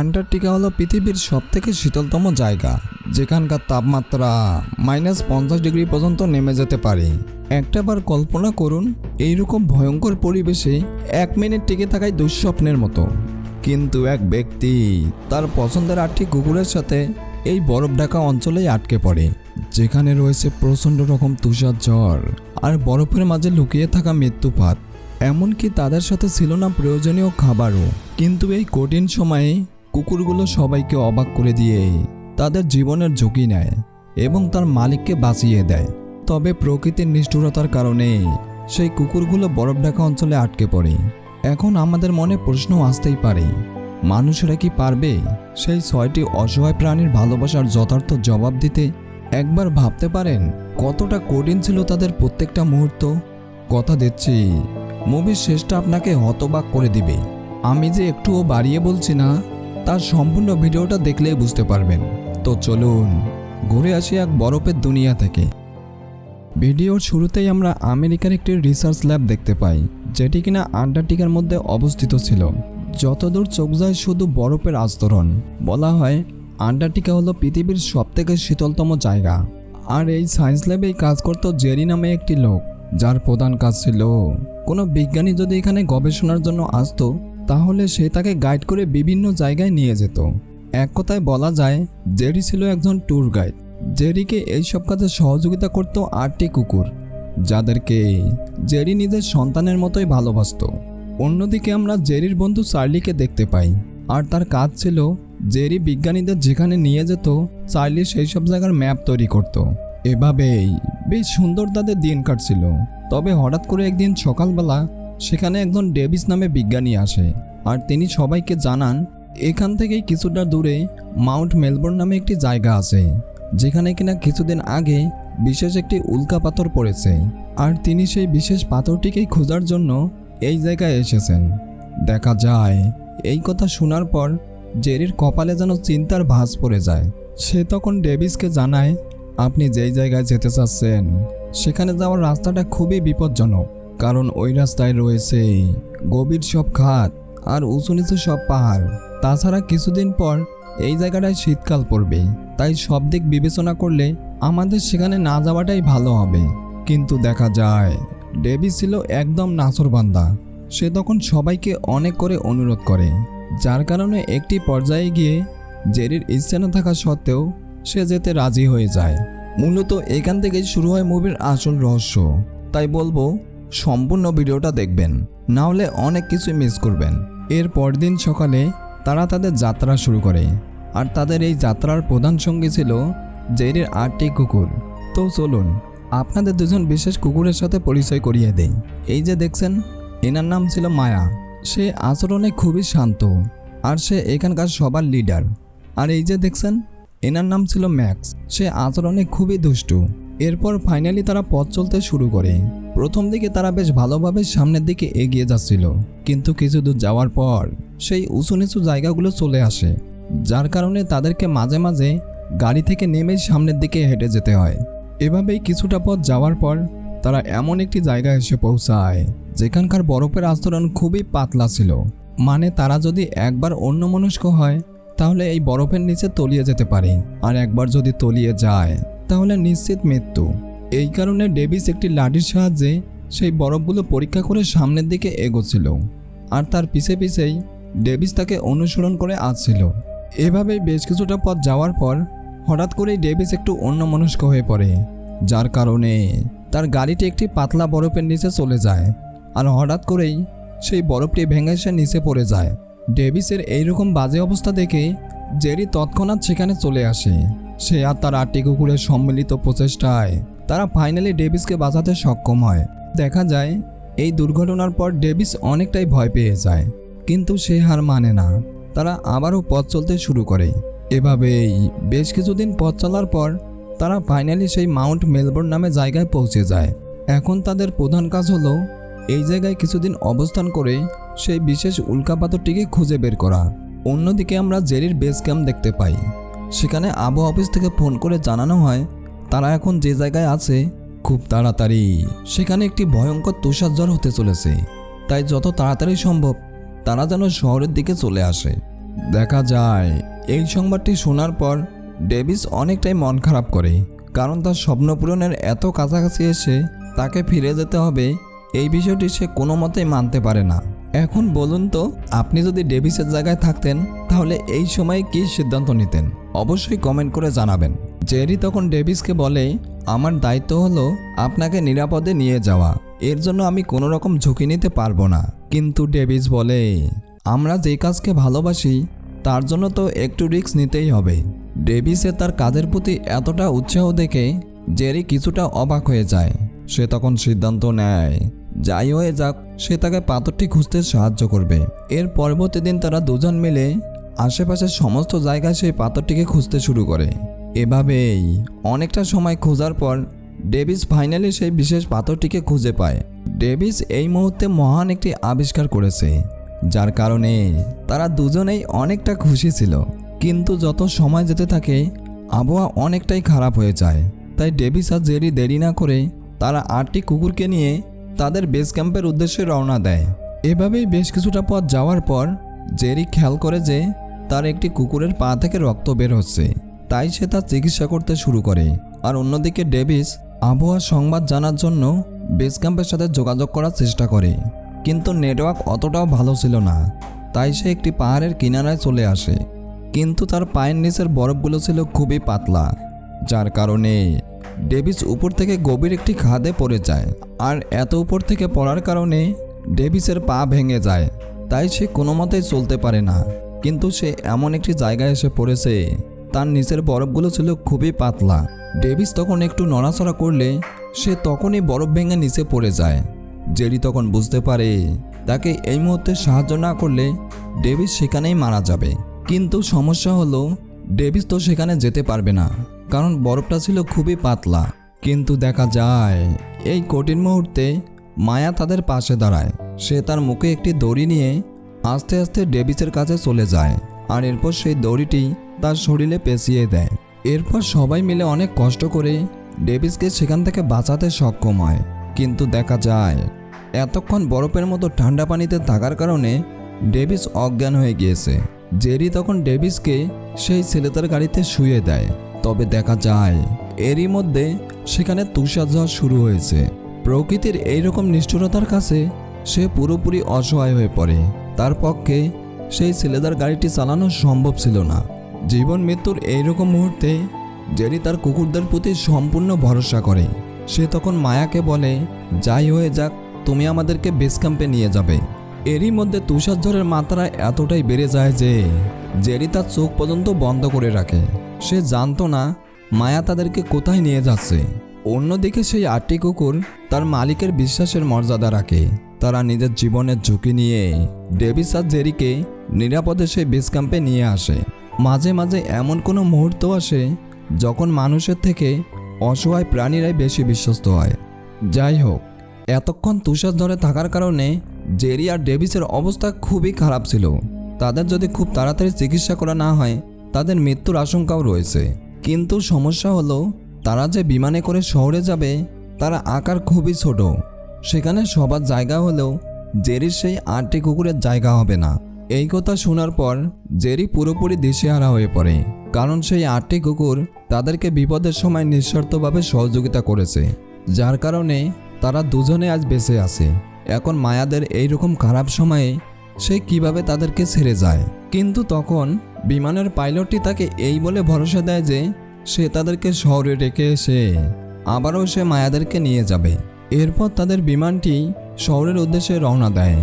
Antarctica হলো পৃথিবীর সবথেকে শীতলতম জায়গা, যেখানকার তাপমাত্রা মাইনাস পঞ্চাশ ডিগ্রি পর্যন্ত নেমে যেতে পারে। একটাবার কল্পনা করুন, এইরকম ভয়ঙ্কর পরিবেশে এক মিনিট টিকে থাকায় দুঃস্বপ্নের মতো। কিন্তু এক ব্যক্তি তার পছন্দের আটটি কুকুরের সাথে এই বরফ ঢাকা অঞ্চলেই আটকে পড়ে, যেখানে রয়েছে প্রচণ্ড রকম তুষার ঝড় আর বরফের মাঝে লুকিয়ে থাকা মৃত্যুপাত। এমনকি তাদের সাথে ছিল না প্রয়োজনীয় খাবারও। কিন্তু এই কঠিন সময়ে কুকুরগুলো সবাইকে অবাক করে দিয়ে তাদের জীবনের ঝুঁকি নেয় এবং তার মালিককে বাঁচিয়ে দেয়। তবে প্রকৃতির নিষ্ঠুরতার কারণে সেই কুকুরগুলো বরফ ঢাকা অঞ্চলে আটকে পড়ে। এখন আমাদের মনে প্রশ্ন আসতেই পারে, মানুষেরা কি পারবে সেই ছয়টি অসহায় প্রাণীর ভালোবাসার যথার্থ জবাব দিতে? একবার ভাবতে পারেন, কতটা কঠিন ছিল তাদের প্রত্যেকটা মুহূর্ত? কথা দিচ্ছি, মুভির শেষটা আপনাকে হতবাক করে দিবে। আমি যে একটুও বাড়িয়ে বলছি না। তার সম্পূর্ণ ভিডিওটা দেখলেই বুঝতে পারবেন। তো চলুন, ঘুরে আসি এক বরফের দুনিয়া থেকে। ভিডিওর শুরুতেই আমরা আমেরিকার একটি রিসার্চ ল্যাব দেখতে পাই, যেটি কিনা আন্টার্কটিকার মধ্যে অবস্থিত ছিল। যতদূর চোখ যায় শুধু বরফের আস্তরণ। বলা হয়, আন্টার্কটিকা হলো পৃথিবীর সবথেকে শীতলতম জায়গা। আর এই সায়েন্স ল্যাবেই কাজ করত জেরি নামে একটি লোক, যার প্রধান কাজ ছিল, কোনো বিজ্ঞানী যদি এখানে গবেষণার জন্য আসতো তাহলে সে তাকে গাইড করে বিভিন্ন জায়গায় নিয়ে যেত। এক কথায় বলা যায়, জেরি ছিল একজন ট্যুর গাইড। জেরিকে এইসব কাজে সহযোগিতা করত আটটি কুকুর, যাদেরকে জেরি নিজের সন্তানের মতোই ভালোবাসতো। অন্যদিকে আমরা জেরির বন্ধু চার্লিকে দেখতে পাই। আর তার কাজ ছিল, জেরি বিজ্ঞানীদের যেখানে নিয়ে যেত, চার্লি সেই সব জায়গার ম্যাপ তৈরি করত। এভাবেই বেশ সুন্দর তাদের দিন কাটছিল। তবে হঠাৎ করে একদিন সকালবেলা সেখানে একজন ডেভিস নামে বিজ্ঞানী আসে, আর তিনি সবাইকে জানান, এখান থেকেই কিছুটা দূরে মাউন্ট মেলবোর্ন নামে একটি জায়গা আছে, যেখানে কিনা কিছুদিন আগে বিশেষ একটি উল্কা পাথর পড়েছে, আর তিনি সেই বিশেষ পাথরটিকেই খোঁজার জন্য এই জায়গায় এসেছেন। দেখা যায়, এই কথা শোনার পর জেরির কপালে যেন চিন্তার ভাঁজ পড়ে যায়। সে তখন ডেভিসকে জানায়, আপনি যেই জায়গায় যেতে চাচ্ছেন, সেখানে যাওয়ার রাস্তাটা খুবই বিপজ্জনক। কারণ ওই রাস্তায় রয়েছে গভীর সব খাত আর উঁচু নিচু সব পাহাড়। তাছাড়া কিছুদিন পর এই জায়গাটায় শীতকাল পড়বে, তাই সব দিক বিবেচনা করলে আমাদের সেখানে না যাওয়াটাই ভালো হবে। কিন্তু দেখা যায় ডেভি ছিল একদম নাচরবান্দা সে তখন সবাইকে অনেক করে অনুরোধ করে, যার কারণে একটি পর্যায়ে গিয়ে জেরির ইচ্ছে না থাকা সত্ত্বেও সে যেতে রাজি হয়ে যায়। মূলত এখান থেকেই শুরু হয় মুভির আসল রহস্য। তাই বলব সম্পূর্ণ ভিডিওটা দেখবেন। না হলে অনেক কিছু মিস করবেন। এর পরদিন সকালে তারা তাদের যাত্রা শুরু করে। আর তাদের এই যাত্রার প্রধান সঙ্গী ছিল জেরির আটটি কুকুর। তো চলুন, আপনাদের দুজন বিশেষ কুকুরের সাথে পরিচয় করিয়ে দেই। এই যে দেখছেন, এনার নাম ছিল মায়া। সে আচরণে খুবই শান্ত। আর সে এখানকার সবার লিডার আর এই যে দেখছেন, এনার নাম ছিল ম্যাক্স। সে আচরণে খুবই দুষ্টু। এরপর ফাইনালি তারা পথ চলতে শুরু করে। প্রথম দিকে তারা বেশ ভালোভাবে সামনের দিকে এগিয়ে যাচ্ছিল, কিন্তু কিছু দূর যাওয়ার পর সেই উঁচু নিচু জায়গাগুলো চলে আসে, যার কারণে তাদেরকে মাঝে মাঝে গাড়ি থেকে নেমেই সামনের দিকে হেঁটে যেতে হয়। এভাবেই কিছুটা পথ যাওয়ার পর তারা এমন একটি জায়গায় এসে পৌঁছায়, যেখানকার বরফের আস্তরণ খুবই পাতলা ছিল। মানে তারা যদি একবার অন্যমনস্ক হয়, তাহলে এই বরফের নিচে তলিয়ে যেতে পারে, আর একবার যদি তলিয়ে যায় তাহলে নিশ্চিত মৃত্যু। এই কারণে ডেভিস একটি লাঠির সাহায্যে সেই বরফগুলো পরীক্ষা করে সামনের দিকে এগোচ্ছিল। আর তার পিছে পিছেই ডেভিস তাকে অনুসরণ করে আসছিল। এভাবেই বেশ কিছুটা পথ যাওয়ার পর হঠাৎ করেই ডেভিস একটু অন্যমনস্ক হয়ে পড়ে, যার কারণে তার গাড়িটি একটি পাতলা বরফের নিচে চলে যায়। আর হঠাৎ করেই সেই বরফটি ভেঙে সে নিচে পড়ে যায়। ডেভিসের এইরকম বাজে অবস্থা দেখে জেরি তৎক্ষণাৎ সেখানে চলে আসে। সে আর তার আটটি কুকুরের সম্মিলিত প্রচেষ্টায়। তারা ফাইনালি ডেভিসকে বাঁচাতে সক্ষম হয়। দেখা যায়, এই দুর্ঘটনার পর ডেভিস অনেকটাই ভয় পেয়ে যায়, কিন্তু সে হার মানে না। তারা আবারও পথ চলতে শুরু করে। এভাবেই বেশ কিছুদিন পথ চলার পর তারা ফাইনালি সেই মাউন্ট মেলবোর্ন নামে জায়গায় পৌঁছে যায়। এখন তাদের প্রধান কাজ হলো, এই জায়গায় কিছুদিন অবস্থান করে সেই বিশেষ উল্কাপাতরটিকে খুঁজে বের করা। অন্যদিকে আমরা জেরির বেস ক্যাম্প দেখতে পাই। সেখানে আবহাওয়া অফিস থেকে ফোন করে জানানো হয়, তারা এখন যে জায়গায় আছে, খুব তাড়াতাড়ি। সেখানে একটি ভয়ঙ্কর তুষারঝড় হতে চলেছে। তাই যত তাড়াতাড়ি সম্ভব, তারা যেন শহরের দিকে চলে আসে। দেখা যায়, এই সংবাদটি শোনার পর ডেভিস অনেকটাই মন খারাপ করে, কারণ তার স্বপ্ন পূরণের এত কাছাকাছি এসে তাকে ফিরে যেতে হবে, এই বিষয়টি সে কোনো মতেই মানতে পারে না। এখন বলুন তো, আপনি যদি ডেভিসের জায়গায় থাকতেন, তাহলে এই সময় কী সিদ্ধান্ত নিতেন? অবশ্যই কমেন্ট করে জানাবেন। জেরি তখন ডেভিসকে বলে, আমার দায়িত্ব হলো আপনাকে নিরাপদে নিয়ে যাওয়া। এর জন্য আমি কোনো রকম ঝুঁকি নিতে পারব না। কিন্তু ডেভিস বলে, আমরা যে কাজকে ভালোবাসি, তার জন্য তো একটু রিস্ক নিতেই হবে। ডেভিসে তার কাজের প্রতি এতটা উৎসাহ দেখে জেরি কিছুটা অবাক হয়ে যায়। সে তখন সিদ্ধান্ত নেয়, যাই হয়ে যাক, সে তাকে পাথরটি খুঁজতে সাহায্য করবে। এর পরবর্তী দিন তারা দুজন মিলে আশেপাশের সমস্ত জায়গায় সেই পাথরটিকে খুঁজতে শুরু করে। এভাবেই অনেকটা সময় খোঁজার পর ডেভিস ফাইনালি সেই বিশেষ পাথরটিকে খুঁজে পায়। ডেভিস এই মুহূর্তে মহান একটি আবিষ্কার করেছে, যার কারণে তারা দুজনেই অনেকটা খুশি ছিল। কিন্তু যত সময় যেতে থাকে, আবহাওয়া অনেকটাই খারাপ হয়ে যায়। তাই ডেভিস আর জেরি দেরি না করে তারা আটটি কুকুরকে নিয়ে তাদের বেস ক্যাম্পের উদ্দেশ্যে রওনা দেয়। এভাবেই বেশ কিছুটা পথ যাওয়ার পর জেরি খেয়াল করে যে তার একটি কুকুরের পা থেকে রক্ত বের হচ্ছে। তাই সে তার চিকিৎসা করতে শুরু করে। আর অন্যদিকে ডেভিস আবহাওয়ার সংবাদ জানার জন্য বেস ক্যাম্পের সাথে যোগাযোগ করার চেষ্টা করে। কিন্তু নেটওয়ার্ক অতটাও ভালো ছিল না। তাই সে একটি পাহাড়ের কিনারায় চলে আসে। কিন্তু তার পায়ের নিচের বরফগুলো ছিল খুবই পাতলা। যার কারণে ডেভিস উপর থেকে গভীর একটি খাদে পড়ে যায়। আর এত উপর থেকে পড়ার কারণে ডেভিসের পা ভেঙে যায়। তাই সে কোনো মতেই চলতে পারে না। কিন্তু সে এমন একটি জায়গায় এসে পড়েছে। তার নিচের বরফগুলো ছিল খুবই পাতলা। ডেভিস তখন একটু নড়াচড়া করলে সে তখনই বরফ ভেঙে নিচে পড়ে যায়। জেরি তখন বুঝতে পারে, তাকে এই মুহূর্তে সাহায্য না করলে ডেভিস সেখানেই মারা যাবে। কিন্তু সমস্যা হলো, ডেভিস তো সেখানে যেতে পারবে না, কারণ বরফটা ছিল খুবই পাতলা। কিন্তু দেখা যায়, এই কঠিন মুহূর্তে মায়া তাদের পাশে দাঁড়ায়। সে তার মুখে একটি দড়ি নিয়ে আস্তে আস্তে ডেভিসের কাছে চলে যায় আর এরপর সেই দড়িটি তার শরীরে পেঁচিয়ে দেয়। এরপর সবাই মিলে অনেক কষ্ট করে ডেভিসকে সেখান থেকে বাঁচাতে সক্ষম হয়। কিন্তু দেখা যায়, এতক্ষণ বরফের মতো ঠান্ডা পানিতে থাকার কারণে ডেভিস অজ্ঞান হয়ে গিয়েছে। জেরি তখন ডেভিসকে সেই ছেলেটার গাড়িতে শুয়ে দেয়। তবে দেখা যায়, এরই মধ্যে সেখানে তুষার ঝড় শুরু হয়েছে। প্রকৃতির এইরকম নিষ্ঠুরতার কাছে সে পুরোপুরি অসহায় হয়ে পড়ে। তার পক্ষে সেই ছেলেদার গাড়িটি চালানো সম্ভব ছিল না। জীবন মৃত্যুর এইরকম মুহূর্তে জেরি তার কুকুরদের প্রতি সম্পূর্ণ ভরসা করে। সে তখন মায়াকে বলে, যাই হয়ে যাক, তুমি আমাদেরকে বেস ক্যাম্পে নিয়ে যাবে। এরই মধ্যে তুষার ঝড়ের মাত্রা এতটাই বেড়ে যায় যে জেরি তার চোখ পর্যন্ত বন্ধ করে রাখে। সে জানতো না মায়া তাদেরকে কোথায় নিয়ে যাচ্ছে। অন্যদিকে সেই আটটি কুকুর তার মালিকের বিশ্বাসের মর্যাদা রাখে। তারা নিজের জীবনের ঝুঁকি নিয়ে ডেভিস আর জেরিকে নিরাপদে সেই বেস ক্যাম্পে নিয়ে আসে। মাঝে মাঝে এমন কোনো মুহূর্ত আসে যখন মানুষের থেকে অসহায় প্রাণীরাই বেশি বিশ্বস্ত হয়। যাই হোক, এতক্ষণ তুষার ধরে থাকার কারণে জেরি আর ডেভিসের অবস্থা খুবই খারাপ ছিল। তাদের যদি খুব তাড়াতাড়ি চিকিৎসা করা না হয়, তাদের মৃত্যুর আশঙ্কাও রয়েছে। কিন্তু সমস্যা হলো, তারা যে বিমানে করে শহরে যাবে, তারা আকার খুবই ছোট। সেখানে সবার জায়গা হলেও জেরির সেই আটটি কুকুরের জায়গা হবে না। এই কথা শোনার পর জেরি পুরোপুরি দিশেহারা হয়ে পড়ে, কারণ সেই আটটি কুকুর তাদেরকে বিপদের সময় নিঃস্বার্থভাবে সহযোগিতা করেছে, যার কারণে তারা দুজনে আজ বেঁচে আছে। এখন মায়াদের এই রকম খারাপ সময়ে সে কীভাবে তাদেরকে ছেড়ে যায়? কিন্তু তখন বিমানের পাইলটটি তাকে এই বলে ভরসা দেয় যে সে তাদেরকে শহরে রেখে এসে আবারও সে মায়াদেরকে নিয়ে যাবে। এরপর তাদের বিমানটি শহরের উদ্দেশ্যে রওনা দেয়।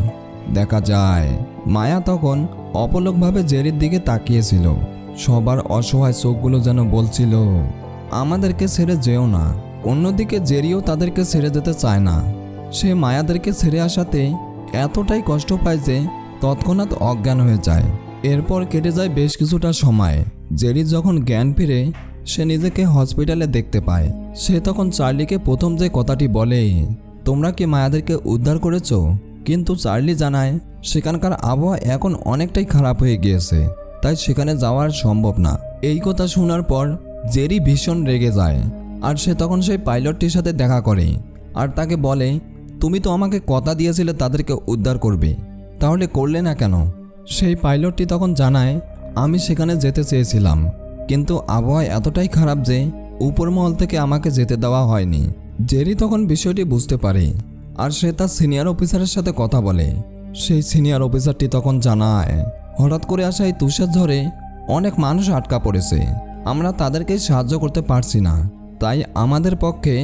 দেখা যায়, মায়া তখন অপলকভাবে জেরির দিকে তাকিয়েছিল। সবার অসহায় চোখগুলো যেন বলছিল, আমাদেরকে ছেড়ে যেও না। অন্যদিকে জেরিও তাদেরকে ছেড়ে যেতে চায় না। সে মায়াদেরকে ছেড়ে আসাতে এতটাই কষ্ট পায় যে তৎক্ষণাৎ অজ্ঞান হয়ে যায়। এরপর কেটে যায় বেশ কিছুটা সময়। জেরি যখন জ্ঞান ফিরে সে নিজেকে হসপিটালে দেখতে পায়। সে তখন চার্লিকে প্রথম যে কথাটি বলে, তোমরা কি মায়াদেরকে উদ্ধার করেছ? কিন্তু চার্লি জানায়, সেখানকার আবহাওয়া এখন অনেকটাই খারাপ হয়ে গিয়েছে, তাই সেখানে যাওয়ার সম্ভব না। এই কথা শোনার পর জেরি ভীষণ রেগে যায়, আর সে তখন সেই পাইলটটির সাথে দেখা করে, আর তাকে বলে, তুমি তো আমাকে কথা দিয়েছিলে তাদেরকে উদ্ধার করবে, তাহলে করলে না কেন? সেই পাইলটটি তখন জানায়, আমি সেখানে যেতে চেয়েছিলাম। কিন্তু আবহাওয়া এতটাই খারাপ যে উপর মহল থেকে আমাকে যেতে দেওয়া হয়নি। জেরি তখন বিষয়টি বুঝতে পারে আর সে তার সিনিয়র অফিসারের সাথে কথা বলে। সেই সিনিয়র অফিসারটি তখন জানায়, হঠাৎ করে আসা এই তুষার ঝড়ে অনেক মানুষ আটকা পড়েছে। আমরা তাদেরকে সাহায্য করতে পারছি না। তাই আমাদের পক্ষে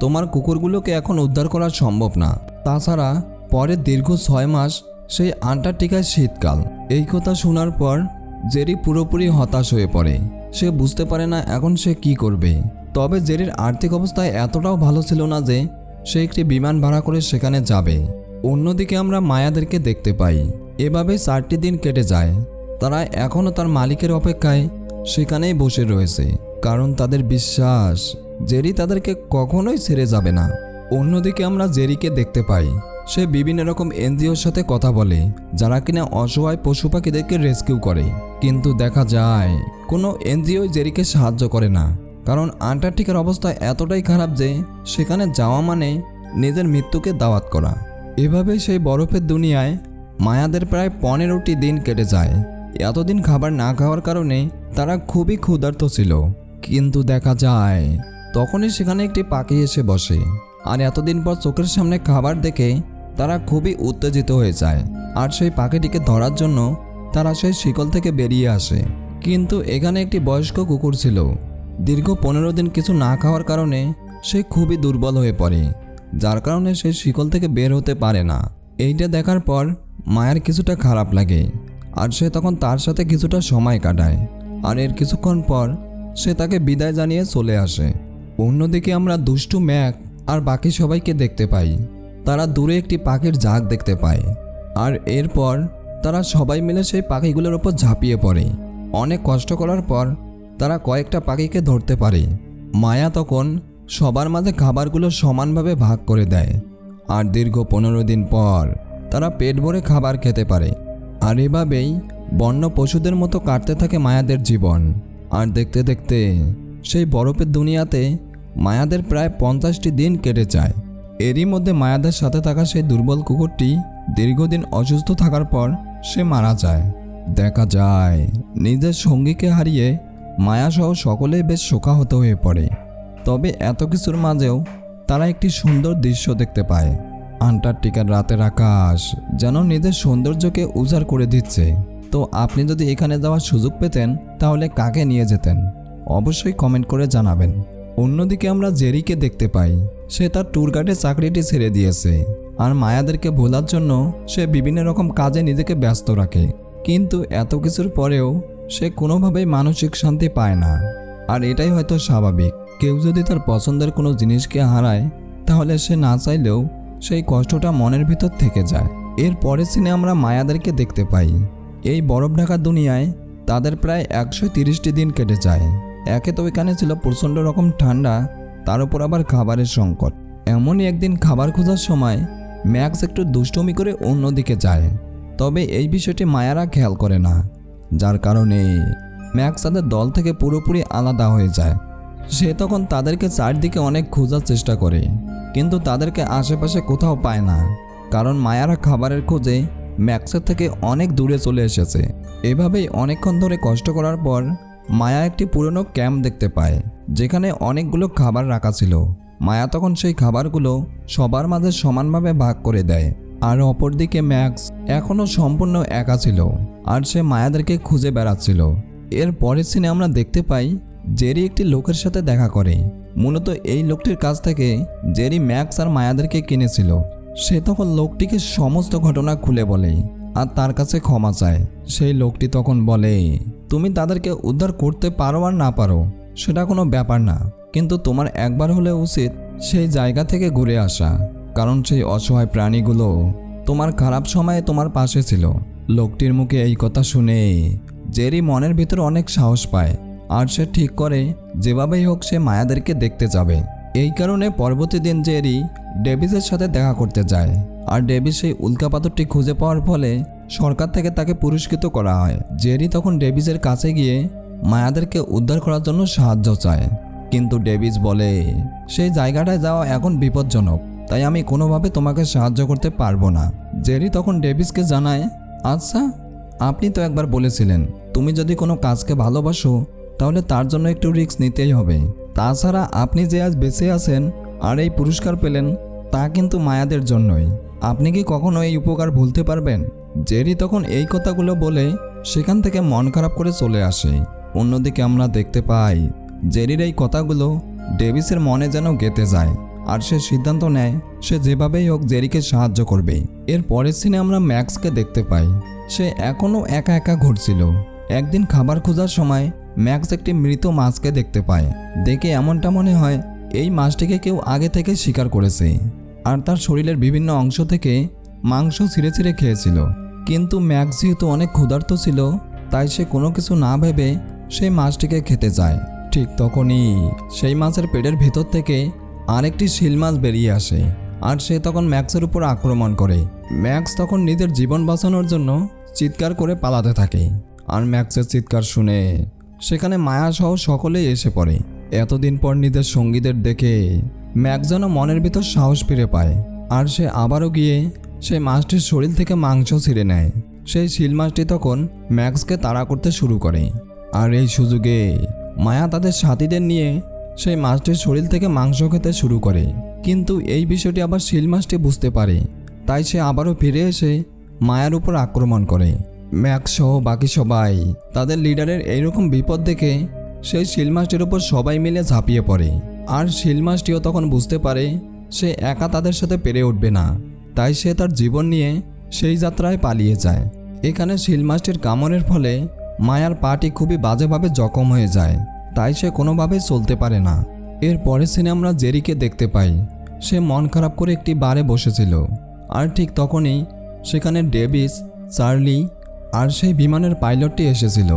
তোমার কুকুরগুলোকে এখন উদ্ধার করা সম্ভব না। তাছাড়া পরের দীর্ঘ ছয় মাস সেই আন্টার্কটিকায় শীতকাল। এই কথা শোনার পর জেরি পুরোপুরি হতাশ হয়ে পড়ে। সে বুঝতে পারে না এখন সে কি করবে। তবে জেরির আর্থিক অবস্থা এতটাও ভালো ছিল না যে, সে একটি বিমান ভাড়া করে সেখানে যাবে। অন্যদিকে আমরা মায়াদেরকে দেখতে পাই। এভাবে চারটি দিন কেটে যায়। তারা এখনও তার মালিকের অপেক্ষায় সেখানেই বসে রয়েছে। কারণ তাদের বিশ্বাস, জেরি তাদেরকে কখনোই ছেড়ে যাবে না। অন্যদিকে আমরা জেরিকে দেখতে পাই। সে বিভিন্ন রকম এনজিওর সাথে কথা বলে, যারা কিনা অসহায় পশু পাখিদেরকে রেস্কিউ করে। কিন্তু দেখা যায় কোনো এনজিও জেরিকে সাহায্য করে না। কারণ আন্টার্কটিকার অবস্থা এতটাই খারাপ যে সেখানে যাওয়া মানে নিজের মৃত্যুকে দাওয়াত করা। এভাবেই সেই বরফের দুনিয়ায় মায়াদের প্রায় পনেরোটি দিন কেটে যায়। এতদিন খাবার না খাওয়ার কারণে তারা খুবই ক্ষুধার্ত ছিল। কিন্তু দেখা যায়, তখনই সেখানে একটি পাখি এসে বসে। আর এতদিন পর চোখের সামনে খাবার দেখে তারা খুবই উত্তেজিত হয়ে যায়। আর সেই পাখিটিকে ধরার জন্য তারা সেই শিকল থেকে বেরিয়ে আসে। কিন্তু এখানে একটি বয়স্ক কুকুর ছিল। দীর্ঘ পনেরো দিন কিছু না খাওয়ার কারণে সে খুবই দুর্বল হয়ে পড়ে, যার কারণে সে শিকল থেকে বের হতে পারে না। এইটা দেখার পর মায়ের কিছুটা খারাপ লাগে, আর সে তখন তার সাথে কিছুটা সময় কাটায়, আর এর কিছুক্ষণ পর সে তাকে বিদায় জানিয়ে চলে আসে। অন্যদিকে আমরা দুষ্টু ম্যাক আর বাকি সবাইকে দেখতে পাই। তারা দূরে একটি পাখির ঝাঁক দেখতে পায়, আর এরপর তারা সবাই মিলে সেই পাখিগুলোর ওপর ঝাঁপিয়ে পড়ে। অনেক কষ্ট করার পর তারা কয়েকটা পাখিকে ধরতে পারে। মায়া তখন সবার মাঝে খাবারগুলো সমানভাবে ভাগ করে দেয়। আর দীর্ঘ পনেরো দিন পর তারা পেট ভরে খাবার খেতে পারে। আর এভাবেই বন্য পশুদের মতো কাটতে থাকে মায়াদের জীবন। আর দেখতে দেখতে সেই বরফের দুনিয়াতে মায়াদের প্রায় পঞ্চাশটি দিন কেটে যায়। এরই মধ্যে মায়াদের সাথে থাকা সেই দুর্বল কুকুরটি দীর্ঘদিন অসুস্থ থাকার পর সে মারা যায়। দেখা যায়। নিজের সঙ্গীকে হারিয়ে মায়াসহ সকলেই বেশ শোকাহত হয়ে পড়ে। তবে এত কিছুর মাঝেও তারা একটি সুন্দর দৃশ্য দেখতে পায়। আন্টার্কটিকার রাতের আকাশ যেন নিজের সৌন্দর্যকে উজাড় করে দিচ্ছে। তো আপনি যদি এখানে যাওয়ার সুযোগ পেতেন, তাহলে কাকে নিয়ে যেতেন? অবশ্যই কমেন্ট করে জানাবেন। অন্যদিকে আমরা জেরিকে দেখতে পাই। সে তার ট্যুর গাইডের চাকরিটি ছেড়ে দিয়েছে। আর মায়াদেরকে ভোলার জন্য সে বিভিন্ন রকম কাজে নিজেকে ব্যস্ত রাখে। কিন্তু এত কিছুর পরেও সে কোনোভাবেই মানসিক শান্তি পায় না। আর এটাই হয়তো স্বাভাবিক। কেউ যদি তার পছন্দের কোনো জিনিসকে হারায়, তাহলে সে না চাইলেও সেই কষ্টটা মনের ভিতর থেকে যায়। এর পরের সিনে আমরা মায়াদেরকে দেখতে পাই। এই বরফ ঢাকা দুনিয়ায় তাদের প্রায় একশো তিরিশটি দিন কেটে যায়। একে তো এখানে ছিল প্রচণ্ড রকম ঠান্ডা, তার উপর আবার খাবারের সংকট। এমনই একদিন খাবার খোঁজার সময় ম্যাক্স একটু দুষ্টমি করে অন্যদিকে যায়। তবে এই বিষয়টি মায়ারা খেয়াল করে না, যার কারণে ম্যাক্স তাদের দল থেকে পুরোপুরি আলাদা হয়ে যায়। সে তখন তাদেরকে চারদিকে অনেক খোঁজার চেষ্টা করে, কিন্তু তাদেরকে আশেপাশে কোথাও পায় না, কারণ মায়ারা খাবারের খোঁজে ম্যাক্সের থেকে অনেক দূরে চলে এসেছে। এভাবেই অনেকক্ষণ ধরে কষ্ট করার পর মায়া একটি পুরনো ক্যাম্প দেখতে পায়, যেখানে অনেকগুলো খাবার রাখা ছিল। মায়া তখন সেই খাবারগুলো সবার মাঝে সমানভাবে ভাগ করে দেয়। আর অপরদিকে ম্যাক্স এখনও সম্পূর্ণ একা ছিল, আর সে মায়াদেরকে খুঁজে বেড়াচ্ছিল। এর পরের সিনে আমরা দেখতে পাই জেরি একটি লোকের সাথে দেখা করে। মূলত এই লোকটির কাছ থেকে জেরি ম্যাক্স আর মায়াদেরকে কিনেছিল। সে তখন লোকটিকে সমস্ত ঘটনা খুলে বলে আর তার কাছে ক্ষমা চায়। সেই লোকটি তখন বলে, তুমি তাদেরকে উদ্ধার করতে পারো আর না পারো, সেটা কোনো ব্যাপার না। কিন্তু তোমার একবার হলে উচিত সেই জায়গা থেকে ঘুরে আসা। কারণ সেই অসহায় প্রাণীগুলো তোমার খারাপ সময়ে তোমার পাশে ছিল। লোকটির মুখে এই কথা শুনে জেরি মনের ভিতর অনেক সাহস পায়। আর সে ঠিক করে, যেভাবেই হোক সে মায়াদেরকে দেখতে যাবে। এই কারণে পরবর্তী দিন জেরি ডেভিসের সাথে দেখা করতে যায়। আর ডেভিস সেই উল্কাপাথরটি খুঁজে পাওয়ার ফলে সরকার থেকে তাকে পুরস্কৃত করা হয়। জেরি তখন ডেভিসের কাছে গিয়ে মায়াদেরকে উদ্ধার করার জন্য সাহায্য চায়। কিন্তু ডেভিস বলে, সেই জায়গাটায় যাওয়া এখন বিপজ্জনক। তাই আমি কোনোভাবে তোমাকে সাহায্য করতে পারব না। জেরি তখন ডেভিসকে জানায় আচ্ছা আপনি তো একবার বলেছিলেন, তুমি যদি কোনো কাজকে ভালোবাসো, তাহলে তার জন্য একটু রিস্ক নিতেই হবে। তাছাড়া আপনি যে আজ বেঁচে আছেন আর এই পুরস্কার পেলেন, তা কিন্তু মায়াদের জন্যই। আপনি কি কখনো এই উপকার ভুলতে পারবেন? জেরি তখন এই কথাগুলো বলে সেখান থেকে মন খারাপ করে চলে আসে। অন্যদিকে আমরা দেখতে পাই, জেরির এই কথাগুলো ডেভিসের মনে যেন গেতে যায়। আর সে সিদ্ধান্ত নেয়, সে যেভাবেই হোক জেরিকে সাহায্য করবে। এর পরের সিনে আমরা ম্যাক্সকে দেখতে পাই। সে এখনও একা একা ঘুরছিল। একদিন খাবার খোঁজার সময় ম্যাক্স একটি মৃত মাছকে দেখতে পায়। দেখে এমনটা মনে হয়, এই মাছটিকে কেউ আগে থেকে শিকার করেছে। আর তার শরীরের বিভিন্ন অংশ থেকে মাংস ছিঁড়ে ছিঁড়ে খেয়েছিল। কিন্তু ম্যাক্স যেহেতু অনেক ক্ষুধার্ত ছিল, তাই সে কোনো কিছু না ভেবে সেই মাছটিকে খেতে যায়। ঠিক তখনই সেই মাছের পেটের ভেতর থেকে আরেকটি শিল মাছ বেরিয়ে আসে, আর সে তখন ম্যাক্সের উপর আক্রমণ করে। ম্যাক্স তখন নিজের জীবন বাঁচানোর জন্য চিৎকার করে পালাতে থাকে, আর ম্যাক্সের চিৎকার শুনে সেখানে মায়াসহ সকলেই এসে পড়ে। এতদিন পর নিজের সঙ্গীদের দেখে ম্যাক্স যেন মনের ভিতর সাহস ফিরে পায়, আর সে আবারও গিয়ে সেই মাছটির শরীর থেকে মাংস ছিঁড়ে নেয়। সেই শিল মাছটি তখন ম্যাক্সকে তাড়া করতে শুরু করে, আর এই সুযোগে মায়া তাদের সাথীদের নিয়ে সেই মাছটির শরীর থেকে মাংস খেতে শুরু করে। কিন্তু এই বিষয়টি আবার শিল মাছটি বুঝতে পারে। তাই সে আবারও ফিরে এসে মায়ার উপর আক্রমণ করে। ম্যাক্স সহ বাকি সবাই তাদের লিডারের এইরকম বিপদ দেখে সেই শিল মাছটির উপর সবাই মিলে ঝাঁপিয়ে পড়ে। আর শিল মাছটিও তখন বুঝতে পারে সে একা তাদের সাথে পেরে উঠবে না। তাই সে তার জীবন নিয়ে সেই যাত্রায় পালিয়ে যায়। এখানে শিল মাছটির কামড়ের ফলে মায়ার পাটি খুবই বাজেভাবে জখম হয়ে যায়। তাই সে কোনোভাবেই চলতে পারে না। এর পরের সিনে আমরা জেরিকে দেখতে পাই সে মন খারাপ করে একটি বারে বসেছিল। আর ঠিক তখনই সেখানে ডেভিস, চার্লি আর সেই বিমানের পাইলটটি এসেছিল।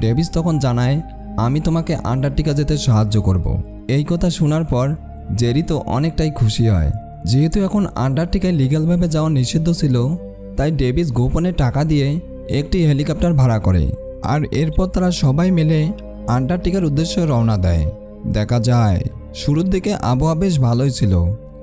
ডেভিস তখন জানায়, আমি তোমাকে আন্টার্কটিকা যেতে সাহায্য করব। এই কথা শোনার পর জেরি তো অনেকটাই খুশি হয়। যেহেতু এখন আন্টার্কটিকায় লিগ্যালভাবে যাওয়া নিষিদ্ধ ছিল, তাই ডেভিস গোপনে টাকা দিয়ে একটি হেলিকপ্টার ভাড়া করে। আর এরপর তারা সবাই মিলে আন্টার্কটিকার উদ্দেশ্যে রওনা দেয়। দেখা যায়, শুরুর দিকে আবহাওয়া বেশ ভালোই ছিল,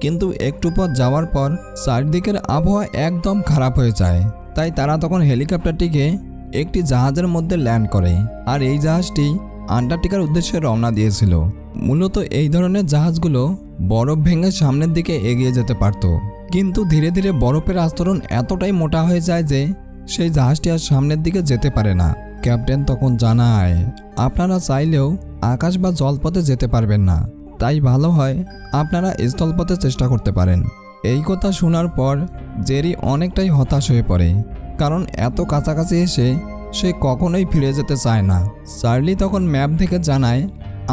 কিন্তু একটু পর যাওয়ার পর চারদিকের আবহাওয়া একদম খারাপ হয়ে যায়। তাই তারা তখন হেলিকপ্টারটিকে একটি জাহাজের মধ্যে ল্যান্ড করে, আর এই জাহাজটি আন্টার্কটিকার উদ্দেশ্যে রওনা দিয়েছিল। মূলত এই ধরনের জাহাজগুলো বরফ ভেঙে সামনের দিকে এগিয়ে যেতে পারত। কিন্তু ধীরে ধীরে বরফের আস্তরণ এতটাই মোটা হয়ে যায় যে সেই জাহাজটি আর সামনের দিকে যেতে পারে না। ক্যাপ্টেন তখন জানায়, আপনারা চাইলেও আকাশ বা জলপথে যেতে পারবেন না। তাই ভালো হয় আপনারা স্থলপথে চেষ্টা করতে পারেন। এই কথা শোনার পর জেরি অনেকটাই হতাশ হয়ে পড়ে, কারণ এত কাছাকাছি এসে সে কখনোই ফিরে যেতে চায় না। চার্লি তখন ম্যাপ দেখে জানায়,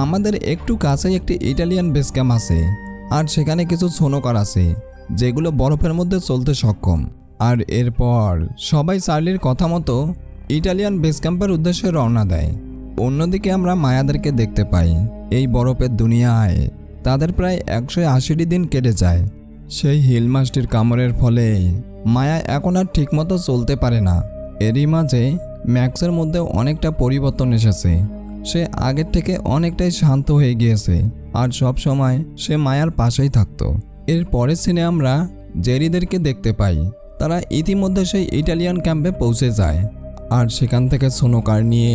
আমাদের একটু কাছেই একটি ইটালিয়ান বেস ক্যাম্প আছে, আর সেখানে কিছু সোনোকার আছে, যেগুলো বরফের মধ্যে চলতে সক্ষম। আর এরপর সবাই চার্লির কথা মতো ইটালিয়ান বেস ক্যাম্পের উদ্দেশ্যে রওনা দেয়। অন্যদিকে আমরা মায়াদেরকে দেখতে পাই। এই বরফের দুনিয়ায় তাদের প্রায় একশো আশিটি দিন কেটে যায়। সেই হিল মাছটির কামড়ের ফলে মায়া এখন আর ঠিকমতো চলতে পারে না। এরই মাঝে ম্যাক্সের মধ্যে অনেকটা পরিবর্তন এসেছে। সে আগের থেকে অনেকটাই শান্ত হয়ে গিয়েছে আর সব সময় সে মায়ার পাশেই থাকতো। এর পরের সিনে আমরা জেরিদেরকে দেখতে পাই। তারা ইতিমধ্যে সেই ইটালিয়ান ক্যাম্পে পৌঁছে যায়। আর সেখান থেকে সোনোকার নিয়ে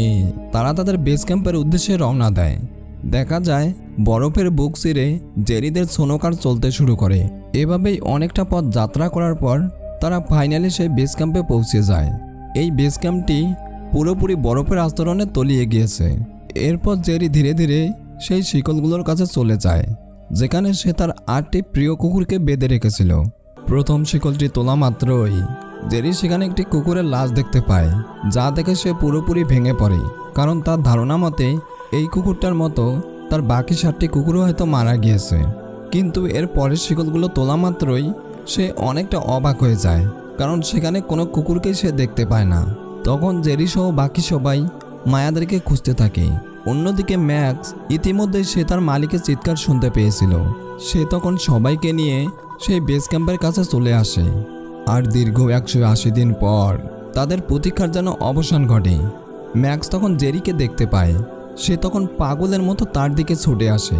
তারা তাদের বেস ক্যাম্পের উদ্দেশ্যে রওনা দেয়। দেখা যায়, বরফের বুক চিরে জেরিদের সোনোকার চলতে শুরু করে। এভাবেই অনেকটা পথ যাত্রা করার পর তারা ফাইনালি সেই বেস ক্যাম্পে পৌঁছে যায়। এই বেস ক্যাম্পটি পুরোপুরি বরফের আস্তরণে তলিয়ে গিয়েছে। এরপর জেরি ধীরে ধীরে সেই শিকলগুলোর কাছে চলে যায়, যেখানে সে তার আটটি প্রিয় কুকুরকে বেঁধে রেখেছিল। প্রথম শিকলটি তোলা মাত্রই জেরি সেখানে একটি কুকুরের লাশ দেখতে পায়, যা দেখে সে পুরোপুরি ভেঙে পড়ে। কারণ তার ধারণা মতে, এই কুকুরটার মতো তার বাকি সাতটি কুকুরও হয়তো মারা গিয়েছে। কিন্তু এর পরের শিকলগুলো তোলা মাত্রই সে অনেকটা অবাক হয়ে যায়, কারণ সেখানে কোনো কুকুরকেই সে দেখতে পায় না। তখন জেরি সহ বাকি সবাই মায়াদেরকে খুঁজতে থাকে। অন্যদিকে ম্যাক্স ইতিমধ্যে সে তার মালিকের চিৎকার শুনতে পেয়েছিল। সে তখন সবাইকে নিয়ে সেই বেস ক্যাম্পের কাছে চলে আসে। আর দীর্ঘ একশো আশি দিন পর তাদের প্রতীক্ষার যেন অবসান ঘটে। ম্যাক্স তখন জেরিকে দেখতে পায়। সে তখন পাগলের মতো তার দিকে ছুটে আসে।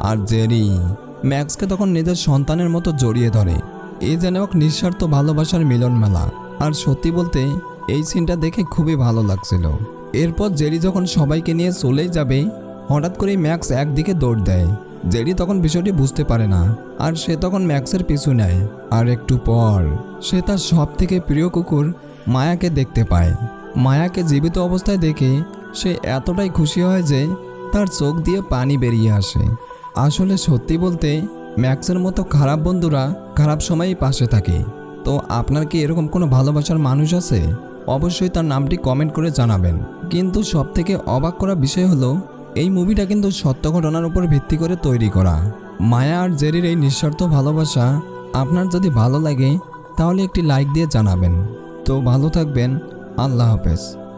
আর জেরি ম্যাক্সকে তখন নিজের সন্তানের মতো জড়িয়ে ধরে। এ যেন এক নিঃস্বার্থ ভালোবাসার মিলন মেলা আর সত্যি বলতে, এই সিনটা দেখে খুবই ভালো লাগছিল। এরপর জেরি যখন সবাইকে নিয়ে চলেই যাবে, হঠাৎ করেই ম্যাক্স একদিকে দৌড় দেয়। জেরি তখন বিষয়টি বুঝতে পারে না, আর সে তখন ম্যাক্সের পিছু নেয়, আর একটু পর সে তার সব থেকে প্রিয় কুকুর মায়াকে দেখতে পায়। মায়াকে জীবিত অবস্থায় দেখে সে এতটাই খুশি হয় যে তার চোখ দিয়ে পানি বেরিয়ে আসে। আসলে সত্যি বলতে, ম্যাক্সের মতো খারাপ বন্ধুরা খারাপ সময়েই পাশে থাকে। তো আপনার কি এরকম কোনো ভালোবাসার মানুষ আছে? অবশ্যই তার নামটি কমেন্ট করে জানাবেন। কিন্তু সব থেকে অবাক করা বিষয় হলো এই মুভিটা কিন্তু সত্য ঘটনার উপর ভিত্তি করে তৈরি করা। মায়া আর জেরির এই নিঃস্বার্থ ভালোবাসা আপনার যদি ভালো লাগে, তাহলে একটি লাইক দিয়ে জানাবেন। তো ভালো থাকবেন, আল্লাহ হাফেজ।